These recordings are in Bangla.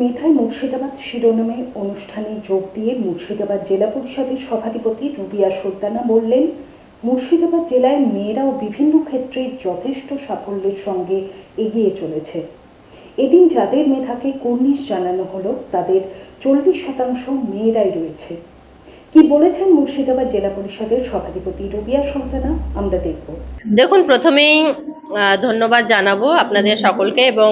মেধাই মুর্শিদাবাদ শিরোনামে অনুষ্ঠানে যোগ দিয়ে মুর্শিদাবাদ জেলা পরিষদের সভাধিপতি রুবিয়া সুলতানা বললেন, মুর্শিদাবাদ জেলায় মেয়েরাও বিভিন্ন ক্ষেত্রে যথেষ্ট সাফল্যের সঙ্গে এগিয়ে চলেছে। এদিন যাদের মেধাকে কর্নিশ জানানো হলো, তাদের চল্লিশ শতাংশ মেয়েরাই রয়েছে। কি বলেছেন মুর্শিদাবাদ জেলা পরিষদের সভাধিপতি রুবিয়া সুলতানা আমরা দেখব। দেখুন, প্রথমেই ধন্যবাদ জানাব আপনাদের সকলকে এবং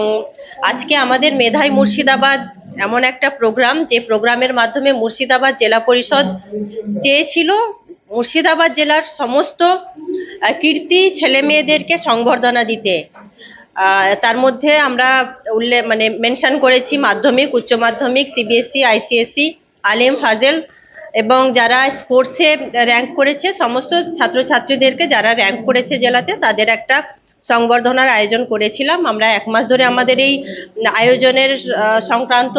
আজকে আমাদের মেধাই মুর্শিদাবাদ এমন একটা প্রোগ্রাম, যে প্রোগ্রামের মাধ্যমে মুর্শিদাবাদ জেলা পরিষদ চেয়েছিল মুর্শিদাবাদ জেলার সমস্ত কীর্তি ছেলে মেয়েদেরকে সংবর্ধনা দিতে। তার মধ্যে আমরা উল্লেখ মানে মেনশন করেছি মাধ্যমিক, উচ্চ মাধ্যমিক সিবিএসসি আইসিএসসি আলিম, ফাজেল এবং যারা স্পোর্টসে র্যাঙ্ক করেছে, সমস্ত ছাত্রছাত্রীদেরকে যারা র্যাঙ্ক করেছে জেলাতে, তাদের একটা সংবর্ধনার আয়োজন করেছিলাম। আমরা এক মাস ধরে আমাদের এই আয়োজনের সংক্রান্ত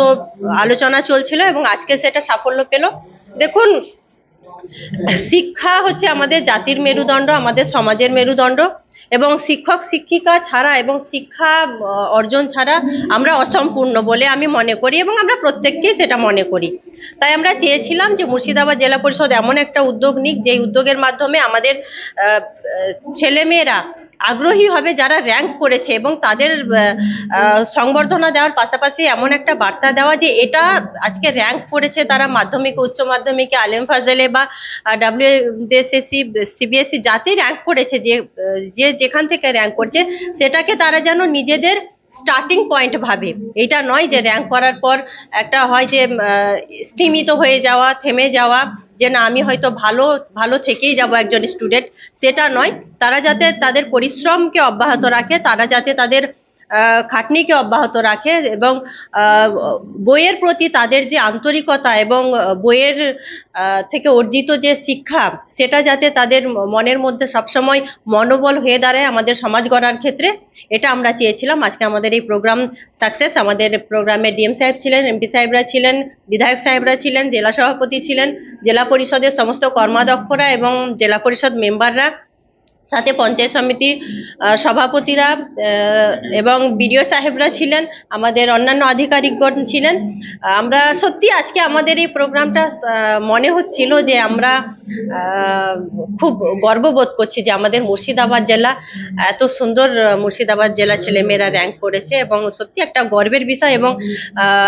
আলোচনা চলছিল এবং আজকে সেটা সাফল্য পেল। দেখুন, শিক্ষা হচ্ছে আমাদের জাতির মেরুদণ্ড, আমাদের সমাজের মেরুদণ্ড এবং শিক্ষক, শিক্ষিকা ছাড়া এবং শিক্ষা অর্জন ছাড়া আমরা অসম্পূর্ণ বলে আমি মনে করি এবং আমরা প্রত্যেককেই সেটা মনে করি। তাই আমরা চেয়েছিলাম যে মুর্শিদাবাদ জেলা পরিষদ এমন একটা উদ্যোগ নিক যে উদ্যোগের মাধ্যমে আমাদের ছেলেমেয়েরা আগ্রহী হবে যারা র্যাঙ্ক করেছে এবং তাদের সংবর্ধনা দেওয়ার পাশাপাশি এমন একটা বার্তা দেওয়া যে এটা আজকে র্যাঙ্ক করেছে তারা মাধ্যমিক, উচ্চ মাধ্যমিকে, আলেম ফাজেলে বা ডাব্লিউবিএসএসসি সিবিএসসি যাতে র্যাঙ্ক করেছে, যে যে যেখান থেকে র্যাঙ্ক করছে, সেটাকে তারা যেন নিজেদের স্টার্টিং পয়েন্ট ভাবে। এটা নয় যে র্যাঙ্ক করার পর একটা হয় যে স্থিমিত হয়ে যাওয়া, থেমে যাওয়া, যে না, আমি হয়তো ভালো ভালো থেকেই যাব একজন স্টুডেন্ট সেটা নয়। তারা যাতে তাদের পরিশ্রমকে অব্যাহত রাখে, তারা যাতে তাদের খাটনিকে অব্যাহত রাখে এবং বইয়ের প্রতি তাদের যে আন্তরিকতা এবং বইয়ের থেকে অর্জিত যে শিক্ষা, সেটা যাতে তাদের মনের মধ্যে সবসময় মনোবল হয়ে দাঁড়ায় আমাদের সমাজ গড়ার ক্ষেত্রে, এটা আমরা চেয়েছিলাম। আজকে আমাদের এই প্রোগ্রাম সাকসেস, আমাদের প্রোগ্রামে ডিএম সাহেব ছিলেন এমপি সাহেবরা ছিলেন, বিধায়ক সাহেবরা ছিলেন, জেলা সভাপতি ছিলেন, জেলা পরিষদের সমস্ত কর্মাধ্যক্ষরা এবং জেলা পরিষদ মেম্বাররা সাথে পঞ্চায়েত সমিতি সভাপতিরা এবং বিডিও সাহেবরা ছিলেন, আমাদের অন্যান্য আধিকারিকগণ ছিলেন। আমরা সত্যি আজকে আমাদের এই প্রোগ্রামটা মনে হচ্ছিল যে আমরা খুব গর্ববোধ করছি যে আমাদের মুর্শিদাবাদ জেলা এত সুন্দর মুর্শিদাবাদ জেলা ছেলেমেয়েরা র্যাঙ্ক করেছে এবং সত্যি একটা গর্বের বিষয় এবং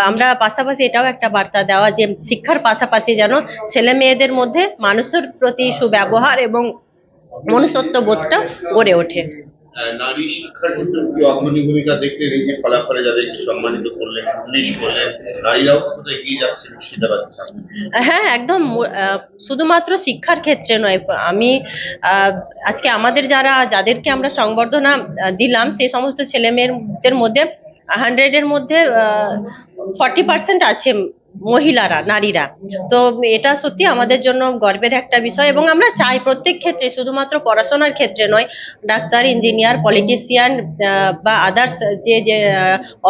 আমরা পাশাপাশি এটাও একটা বার্তা দেওয়া যে শিক্ষার পাশাপাশি যেন ছেলে মেয়েদের মধ্যে মানুষের প্রতি সুব্যবহার এবং মনুষ্যত্ব বোধটা গড়ে ওঠে। নারী শিক্ষার ক্ষেত্রে কি অগ্রণী ভূমিকা দেখলেন? এই যে ফলাফলে যাদেরকে সম্মানিত করলেন পুলিশ করলেন নারীরাও কতটা এগিয়ে যাচ্ছে মুর্শিদাবাদের সামনে? হ্যাঁ একদম শুধুমাত্র শিক্ষার ক্ষেত্রে নয় আমি আহ, আজকে আমাদের যারা যাদেরকে আমরা সংবর্ধনা দিলাম সেই সমস্ত ছেলে মেয়েদের মধ্যে হান্ড্রেডের মধ্যে ফর্টি পার্সেন্ট আছে মহিলারা, নারীরা। তো এটা সত্যি আমাদের জন্য গর্বের একটা বিষয় এবং আমরা চাই প্রত্যেক ক্ষেত্রে, শুধুমাত্র পড়াশোনার ক্ষেত্রে নয়, ডাক্তার, ইঞ্জিনিয়ার, পলিটিশিয়ান বা আদার্স যে যে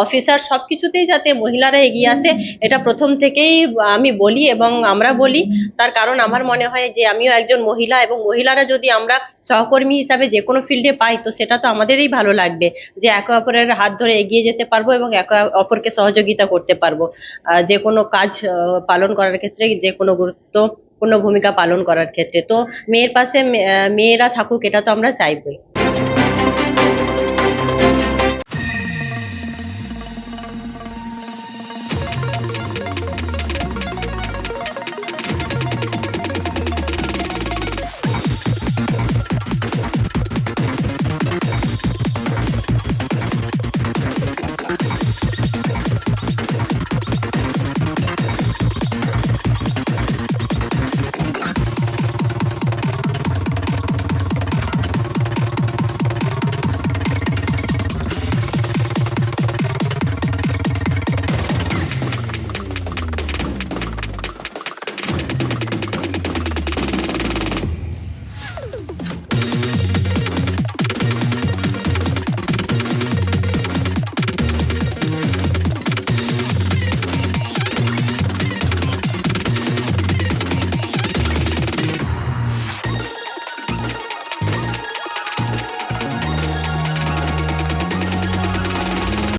অফিসার সব কিছুতেই যাতে মহিলারা এগিয়ে আসে, এটা প্রথম থেকেই আমি বলি এবং আমরা বলি। তার কারণ আমার মনে হয় যে, আমিও একজন মহিলা এবং মহিলারা যদি আমরা সহকর্মী হিসাবে যে কোনো ফিল্ডে পাই, তো সেটা তো আমাদেরই ভালো লাগবে যে, একে অপরের হাত ধরে এগিয়ে যেতে পারব এবং একে অপরকে সহযোগিতা করতে পারব। যে কোনো কাজ পালন করার ক্ষেত্রে যে কোনো গুরুত্বপূর্ণ ভূমিকা পালন করার ক্ষেত্রে। তো মেয়ের পাশে মেয়েরা থাকুক, এটা তো আমরা চাইবই।